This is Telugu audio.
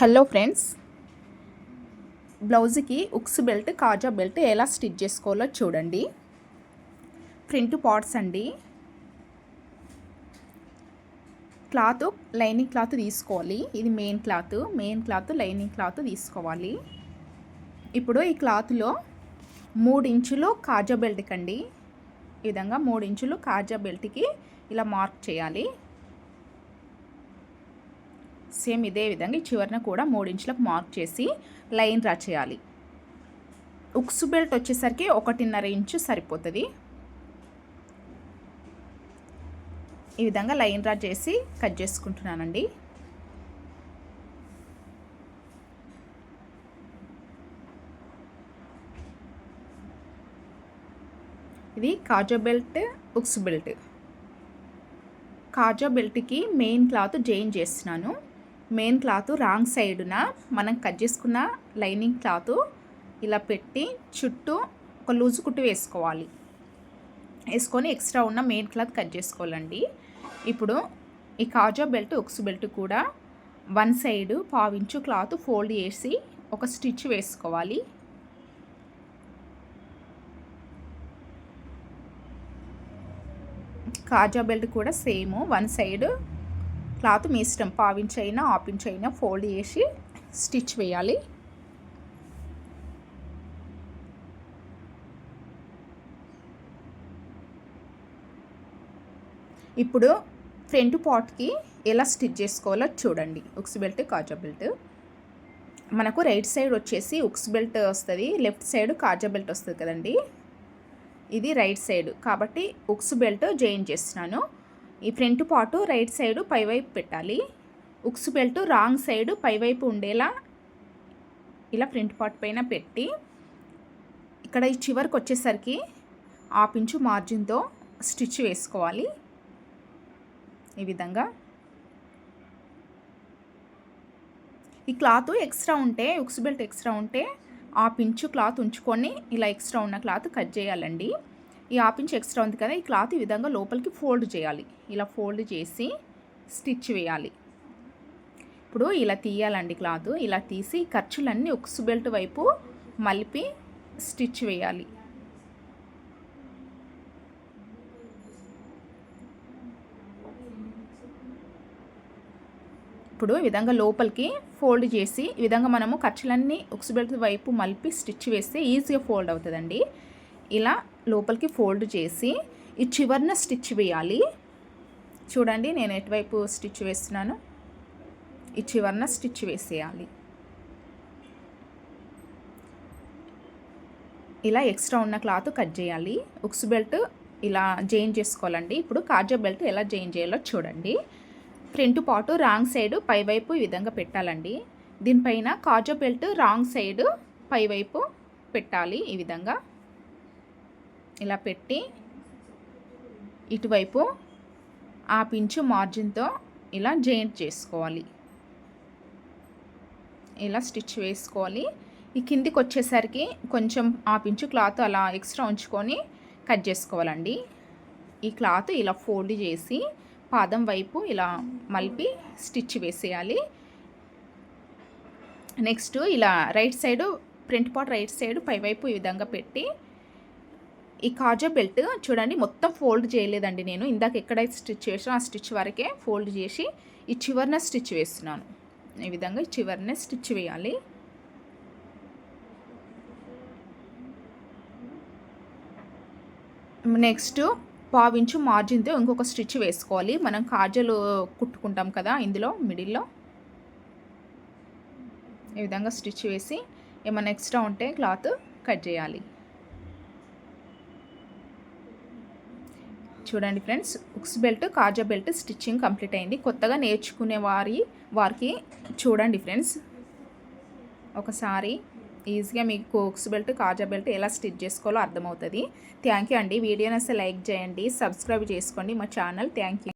Hello friends. బ్లౌజ్కి ఉక్స్ బెల్ట్ కాజా బెల్ట్ ఎలా స్టిచ్ చేసుకోవాలో చూడండి. ప్రింట్ పాట్స్ అండి. క్లాత్ లైనింగ్ క్లాత్ తీసుకోవాలి. ఇది main cloth main cloth lining cloth తీసుకోవాలి. ఇప్పుడు ఈ క్లాత్లో మూడు ఇంచులు కాజా బెల్ట్కి అండి ఈ విధంగా మూడు ఇంచులు కాజా బెల్ట్కి ఇలా మార్క్ చేయాలి. సేమ్ ఇదే విధంగా ఈ చివరిన కూడా మూడు ఇంచులకు మార్క్ చేసి లైన్ డ్రా చేయాలి. ఉక్స్ బెల్ట్ వచ్చేసరికి ఒకటిన్నర ఇంచు సరిపోతుంది. ఈ విధంగా లైన్ డ్రా చేసి కట్ చేసుకుంటున్నానండి. ఇది కాజా బెల్ట్ ఉక్స్ బెల్ట్. కాజా బెల్ట్కి మెయిన్ క్లాత్ జైన్ చేస్తున్నాను. మెయిన్ క్లాత్ రాంగ్ సైడున మనం కట్ చేసుకున్న లైనింగ్ క్లాత్ ఇలా పెట్టి చుట్టూ ఒక లూజు కుట్టు వేసుకోవాలి. వేసుకొని ఎక్స్ట్రా ఉన్న మెయిన్ క్లాత్ కట్ చేసుకోవాలండి. ఇప్పుడు ఈ కాజా బెల్ట్ ఒక్స్ బెల్ట్ కూడా వన్ సైడ్ పావించు క్లాత్ ఫోల్డ్ చేసి ఒక స్టిచ్ వేసుకోవాలి. కాజా బెల్ట్ కూడా సేమ్ వన్ సైడ్ క్లాత్ మీ ఇష్టం పావించ్ అయినా ఆపించ్ అయినా ఫోల్డ్ చేసి స్టిచ్ వేయాలి. ఇప్పుడు ఫ్రంట్ పాట్కి ఎలా స్టిచ్ చేసుకోవాలో చూడండి. ఉక్స్ బెల్ట్ కాజా బెల్ట్. మనకు రైట్ సైడ్ వచ్చేసి ఉక్స్ బెల్ట్ వస్తుంది లెఫ్ట్ సైడ్ కాజా బెల్ట్ వస్తుంది కదండి. ఇది రైట్ సైడ్. కాబట్టి ఉక్స్ బెల్ట్ జాయిన్ చేస్తున్నాను. ఈ ఫ్రంట్ పాటు రైట్ సైడు పైవైపు పెట్టాలి. ఉక్స్ బెల్ట్ రాంగ్ సైడు పైవైపు ఉండేలా ఇలా ఫ్రంట్ పార్ట్ పైన పెట్టి ఇక్కడ ఈ చివరికి వచ్చేసరికి హాఫ్ ఇంచు మార్జిన్తో స్టిచ్ వేసుకోవాలి. ఈ విధంగా. ఈ క్లాత్ ఎక్స్ట్రా ఉంటే ఉక్స్ బెల్ట్ ఎక్స్ట్రా ఉంటే హాఫ్ ఇంచు క్లాత్ ఉంచుకొని ఇలా ఎక్స్ట్రా ఉన్న క్లాత్ కట్ చేయాలండి. ఈ హాఫ్ ఇంచ్ ఎక్స్ట్రా ఉంది కదా ఈ క్లాత్ ఈ విధంగా లోపలికి ఫోల్డ్ చేయాలి. ఇలా ఫోల్డ్ చేసి స్టిచ్ వేయాలి. ఇప్పుడు ఇలా తీయాలండి క్లాత్. ఇలా తీసి ఖర్చులన్నీ ఉక్స్ బెల్ట్ వైపు మలిపి స్టిచ్ వేయాలి. ఇప్పుడు ఈ విధంగా లోపలికి ఫోల్డ్ చేసి ఈ విధంగా మనము ఖర్చులన్నీ ఉక్స్ బెల్ట్ వైపు మలిపి స్టిచ్ వేస్తే ఈజీగా ఫోల్డ్ అవుతుందండి. ఇలా లోపలికి ఫోల్డ్ చేసి ఈ చివరిన స్టిచ్ వేయాలి. చూడండి నేను ఎటువైపు స్టిచ్ వేస్తున్నాను? ఈ చివరిన స్టిచ్ వేసేయాలి. ఇలా ఎక్స్ట్రా ఉన్న క్లాత్ కట్ చేయాలి. ఉక్స్ బెల్ట్ ఇలా జైన్ చేసుకోవాలండి. ఇప్పుడు కాజా బెల్ట్ ఎలా జైన్ చేయాలో చూడండి. ఫ్రంట్ పాటు రాంగ్ సైడ్ పైవైపు ఈ విధంగా పెట్టాలండి. దీనిపైన కాజా బెల్ట్ రాంగ్ సైడ్ పైవైపు పెట్టాలి ఈ విధంగా. ఇలా పెట్టి ఇటువైపు ఆ పించు మార్జిన్తో ఇలా జాయింట్ చేసుకోవాలి. ఇలా స్టిచ్ వేసుకోవాలి. ఈ కిందికి వచ్చేసరికి కొంచెం ఆ పించు క్లాత్ అలా ఎక్స్ట్రా ఉంచుకొని కట్ చేసుకోవాలండి. ఈ క్లాత్ ఇలా ఫోల్డ్ చేసి పాదం వైపు ఇలా మలిపి స్టిచ్ వేసేయాలి. నెక్స్ట్ ఇలా right side print part right side పైవైపు ఈ విధంగా పెట్టి ఈ కాజా బెల్ట్ చూడండి మొత్తం ఫోల్డ్ చేయలేదండి నేను. ఇందాక ఎక్కడైతే స్టిచ్ చేసినా ఆ స్టిచ్ వరకే ఫోల్డ్ చేసి ఈ చివరిన స్టిచ్ వేస్తున్నాను. ఈ విధంగా ఈ చివరిన స్టిచ్ వేయాలి. నెక్స్ట్ పావించు మార్జిన్తో ఇంకొక స్టిచ్ వేసుకోవాలి. మనం కాజలు కుట్టుకుంటాం కదా ఇందులో మిడిల్లో. ఈ విధంగా స్టిచ్ వేసి ఏమైనా ఎక్స్ట్రా ఉంటే క్లాత్ కట్ చేయాలి. చూడండి ఫ్రెండ్స్ ఉక్స్ బెల్ట్ కాజా బెల్ట్ స్టిచ్చింగ్ కంప్లీట్ అయింది. కొత్తగా నేర్చుకునే వారి వారికి చూడండి ఫ్రెండ్స్. ఒకసారి ఈజీగా మీకు ఉక్స్ బెల్ట్ కాజా బెల్ట్ ఎలా స్టిచ్ చేసుకోవాలో అర్థమవుతుంది. థ్యాంక్ యూ అండి. వీడియోని అసలు లైక్ చేయండి సబ్స్క్రైబ్ చేసుకోండి. మా ఛానల్ థ్యాంక్ యూ.